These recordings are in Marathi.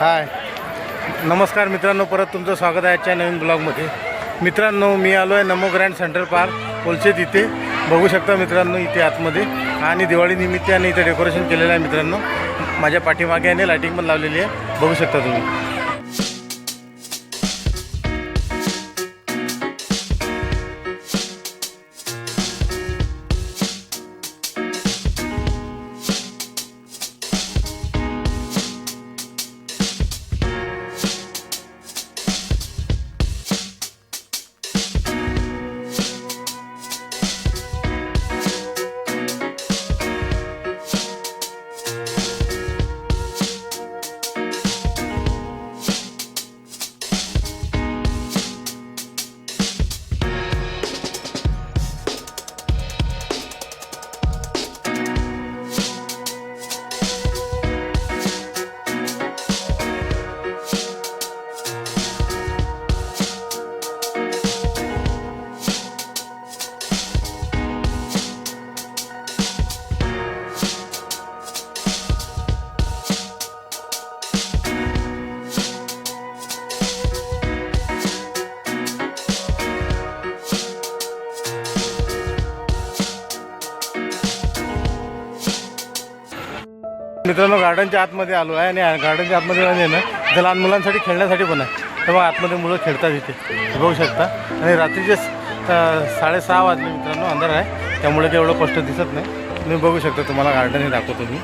हाय. नमस्कार मित्रांनो परत तुमचं स्वागत आहे आजच्या नवीन ब्लॉगमध्ये. मित्रांनो मी आलो आहे Namo grand central park Kolshet इथे. बघू शकता मित्रांनो इथे आतमध्ये. आणि दिवाळी निमित्ताने इथे डेकोरेशन केलेलं आहे मित्रांनो. माझ्या पाठीमागे आणि लायटिंग पण लावलेली आहे. बघू शकता तुम्ही. मित्रांनो गार्डनच्या आतमध्ये आलो आहे आणि गार्डनच्या आतमध्ये म्हणजे ना इथं लहान मुलांसाठी खेळण्यासाठी पण आहे. तेव्हा आतमध्ये मुलं खेळतात इथे. बघू शकता. आणि रात्रीचे साडेसहा वाजले मित्रांनो अंधार आहे. त्यामुळे ते एवढं कष्ट दिसत नाही. तुम्ही बघू शकता तुम्हाला गार्डन हे दाखवतो मी.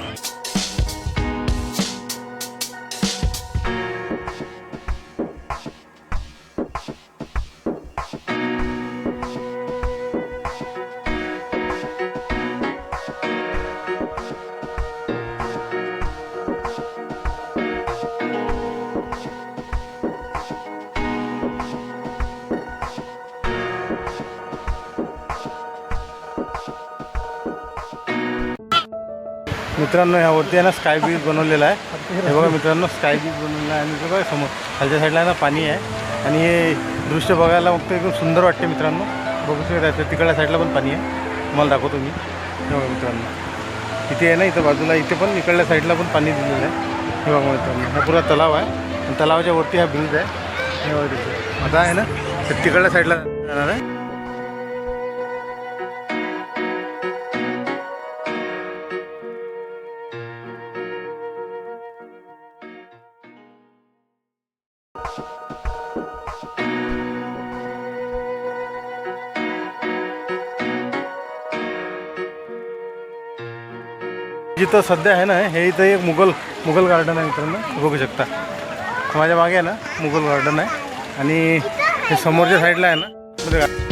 मित्रांनो ह्यावरती आहे ना स्काय ब्रिज बनवलेला आहे. हे बघा मित्रांनो स्काय ब्रिज बनवलेला आहे. आणि ते बघा समोर खालच्या साईडला ना पाणी आहे. आणि हे दृश्य बघायला मग ते एकदम सुंदर वाटते मित्रांनो. बघू शकता तिकडल्या साईडला पण पाणी आहे. तुम्हाला दाखवतो मी. हे बघा मित्रांनो. इथे आहे ना इथं बाजूला इथे पण इकडल्या साईडला पण पाणी दिलेलं आहे. हे बघा मित्रांनो हा पुरा तलाव आहे. आणि तलावाच्या वरती हा ब्रिज आहे. हे बघा आता आहे ना तिकडल्या साईडला जाणार आहे. जिथं सध्या आहे ना हे इथं एक मुघल मुघल गार्डन आहे मित्रांनो. बघू शकता. माझ्या मागे आहे ना मुघल गार्डन आहे. आणि हे समोरच्या साईडला आहे ना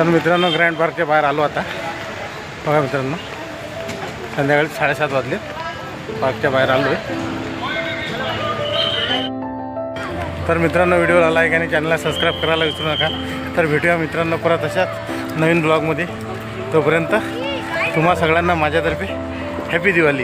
तर मित्रांनो ग्रँड पार्कच्या बाहेर आलो आता. बघा मित्रांनो संध्याकाळी साडेसात वाजले पार्कच्या बाहेर आलो आहे तर मित्रांनो व्हिडिओला लाईक आणि चॅनलला सबस्क्राईब करायला विसरू नका. तर भेटूया मित्रांनो परत अशाच नवीन ब्लॉगमध्ये तोपर्यंत तुम्हा सगळ्यांना माझ्यातर्फे हॅपी दिवाळी